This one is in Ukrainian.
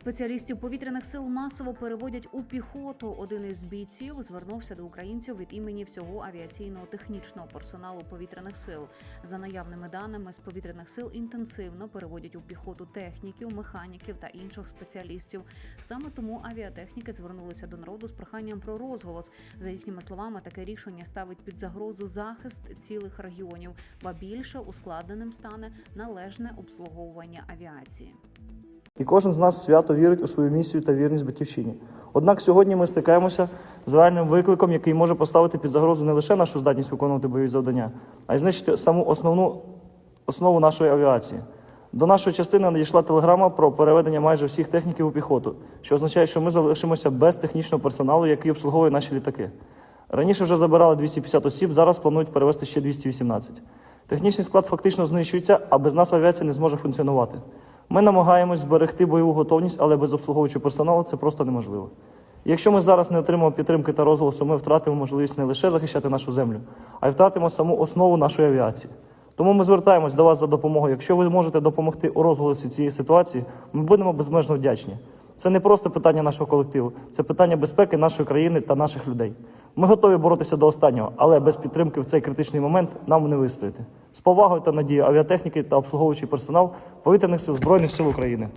Спеціалістів повітряних сил масово переводять у піхоту. Один із бійців звернувся до українців від імені всього авіаційного технічного персоналу повітряних сил. За наявними даними з повітряних сил інтенсивно переводять у піхоту техніків, механіків та інших спеціалістів. Саме тому авіатехніки звернулися до народу з проханням про розголос. За їхніми словами, таке рішення ставить під загрозу захист цілих регіонів, ба більше ускладненим стане належне обслуговування авіації. І кожен з нас свято вірить у свою місію та вірність батьківщині. Однак сьогодні ми стикаємося з реальним викликом, який може поставити під загрозу не лише нашу здатність виконувати бойові завдання, а й знищити саму основну основу нашої авіації. До нашої частини надійшла телеграма про переведення майже всіх техніків у піхоту, що означає, що ми залишимося без технічного персоналу, який обслуговує наші літаки. Раніше вже забирали 250 осіб, зараз планують перевести ще 218. Технічний склад фактично знищується, а без нас авіація не зможе функціонувати. Ми намагаємось зберегти бойову готовність, але без обслуговуючого персоналу це просто неможливо. Якщо ми зараз не отримаємо підтримки та розголосу, ми втратимо можливість не лише захищати нашу землю, а й втратимо саму основу нашої авіації. Тому ми звертаємось до вас за допомогою. Якщо ви можете допомогти у розголосі цієї ситуації, ми будемо безмежно вдячні. Це не просто питання нашого колективу, це питання безпеки нашої країни та наших людей. Ми готові боротися до останнього, але без підтримки в цей критичний момент нам не вистояти. З повагою та надією авіатехніки та обслуговуючий персонал повітряних сил Збройних сил України.